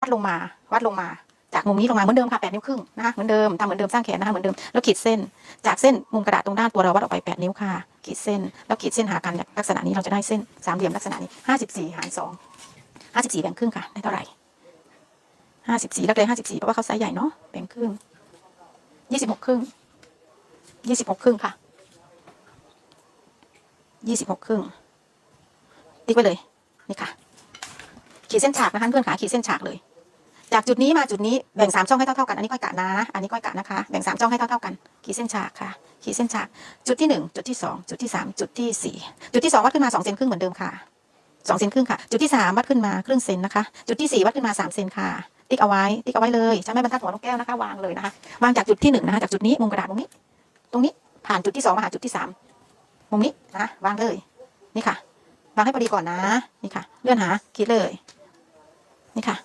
วัดลงมาวัดลงมา จากมุมนี้ลงมาเหมือนเดิมค่ะแปดนิ้วครึ่งนะคะเหมือนเดิมทำเหมือนเดิมสร้างแขนนะคะเหมือนเดิมแล้วขีดเส้น จากเส้นมุมกระดาษตรงด้านตัวเราวัดออกไปแปดนิ้วค่ะ ขีดเส้น แล้วขีดเส้นหากันลักษณะนี้เราจะได้เส้นสามเหลี่ยมลักษณะนี้ห้าสิบสี่หารสองห้าสิบสี่แบ่งครึ่งค่ะได้เท่าไหร่ห้าสิบสี่แล้วเลยห้าสิบสี่เพราะว่าเขาไซส์ใหญ่เนาะแบ่งครึ่งยี่สิบหกครึ่งยี่สิบหกครึ่งค่ะยี่สิบหกครึ่งติ๊กไว้เลยนี่ค่ะ ขีดเส้นฉากนะคะเพื่อนขาขีดเส้นฉากเลย จากจุดนี้มาจุดนี้แบ่งสามช่องให้เท่าๆกัน อันนี้ก้อยกะนะ อันนี้ก้อยกะนะคะ แบ่งสามช่องให้เท่าๆกัน ขีดเส้นฉากค่ะ ขีดเส้นฉาก จุดที่หนึ่งจุดที่สองจุดที่สามจุดที่สี่จุดที่สองวัดขึ้นมาสองเซนครึ่งเหมือนเดิมค่ะสองเซนครึ่งค่ะ จุดที่สามวัดขึ้นมาครึ่งเซนนะคะ จุดที่สี่วัดขึ้นมาสามเซนค่ะ ติ๊กเอาไว้ ติ๊กเอาไว้เลย ใช้ไม้บรรทัดหัวนกแก้วนะคะ วางเลยนะคะ วางจากจุดที่หนึ่งนะคะ จากจุดนี้มุมกระดาษตรงนี้ ตรงนี้ ผ่านจุดที่สองมาหาจุดที่สามมุมนี้นะ วางเลย นี่ค่ะ วางให้พอดีก่อนนะ นี่ค่ะ เลื่อนหา คิดเลย นี่ค่ะ